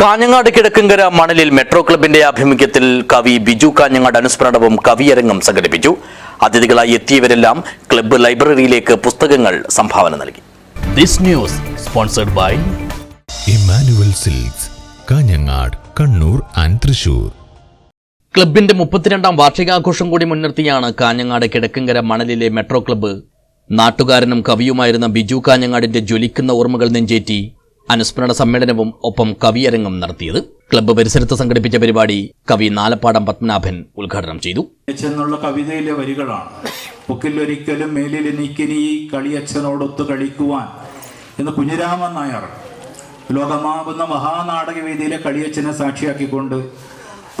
കാഞ്ഞങ്ങാട് കിഴക്കങ്കര മണലിൽ മെട്രോ ക്ലബിന്റെ ആഭിമുഖ്യത്തിൽ കവി ബിജു കാഞ്ഞങ്ങാട് അനുസ്മരണവും കവിയരങ്ങം സംഘടിപ്പിച്ചു. അതിഥികളായി എത്തിയവരെല്ലാം ക്ലബ്ബ് ലൈബ്രറിയിലേക്ക് പുസ്തകങ്ങൾ സംഭാവന നൽകി. This news sponsored by Emmanuel Silks Kanhangad Kannur and Thrissur ക്ലബിന്റെ മുപ്പത്തിരണ്ടാം വാർഷികാഘോഷം കൂടി മുൻനിർത്തിയാണ് കാഞ്ഞങ്ങാട് കിഴക്കങ്കര മണലിലെ മെട്രോ ക്ലബ്ബ്. നാട്ടുകാരനും കവിയുമായിരുന്ന ബിജു കാഞ്ഞങ്ങാടിന്റെ ജ്വലിക്കുന്ന ഓർമ്മകൾ നെഞ്ചേറ്റി അനുസ്മരണ സമ്മേളനവും ഒപ്പം കവിയരങ്ങും നടത്തിയത് ക്ലബ്ബ് പരിസരത്ത് സംഘടിപ്പിച്ച പരിപാടി കവി നാലപ്പാടം പത്മനാഭൻ ഉദ്ഘാടനം ചെയ്തു. എന്നുള്ള കവിതയിലെ വരികളാണ്. പൊക്കിലൊരിക്കലും മേലിൽ എനിക്കിനി കളിയച്ഛനോടൊത്ത് കളിക്കുവാൻ എന്ന് കുഞ്ഞിരാമൻ നായർ ലോകമാകുന്ന മഹാനാടകവേദിയിലെ കളിയച്ഛനെ സാക്ഷിയാക്കിക്കൊണ്ട്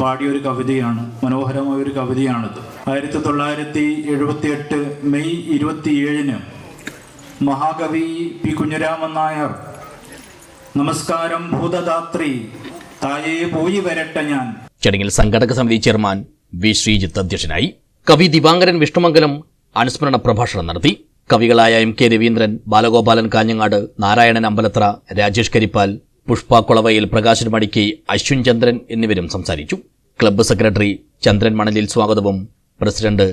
പാടിയ ഒരു കവിതയാണ് മനോഹരമായ ഒരു കവിതയാണിത്. ആയിരത്തി തൊള്ളായിരത്തി എഴുപത്തി എട്ട് മെയ് ഇരുപത്തിയേഴിന് മഹാകവി പി കുഞ്ഞിരാമൻ നായർ നമസ്കാരം ഭൂതദാത്രി. തായേ പോയി വരട്ടെ ഞാൻ. ചടങ്ങിൽ സംഘടക സമിതി ചെയർമാൻ വി ശ്രീജിത്ത് അധ്യക്ഷനായി കവി ദിവാങ്കരൻ വിഷ്ണുമംഗലം അനുസ്മരണ പ്രഭാഷണം നടത്തി. കവികളായ എം കെ രവീന്ദ്രൻ ബാലഗോപാലൻ കാഞ്ഞങ്ങാട് നാരായണൻ അമ്പലത്ര രാജേഷ് കരിപ്പാൽ പുഷ്പ കുളവയിൽ പ്രകാശൻ മടിക്കി അശ്വിൻ ചന്ദ്രൻ എന്നിവരും സംസാരിച്ചു. ക്ലബ്ബ് സെക്രട്ടറി ചന്ദ്രൻ മണലിൽ സ്വാഗതവും പ്രസിഡന്റ്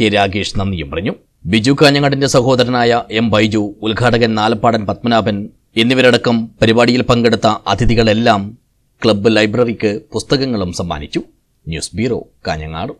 കെ രാഗേഷ് നന്ദിയും പറഞ്ഞു. ബിജു കാഞ്ഞങ്ങാടിന്റെ സഹോദരനായ എം ബൈജു ഉദ്ഘാടകൻ നാലപ്പാടൻ പത്മനാഭൻ എന്നിവരടക്കം പരിപാടിയിൽ പങ്കെടുത്ത അതിഥികളെല്ലാം ക്ലബ്ബ് ലൈബ്രറിക്ക് പുസ്തകങ്ങളും സമ്മാനിച്ചു. News bureau Kanhangad.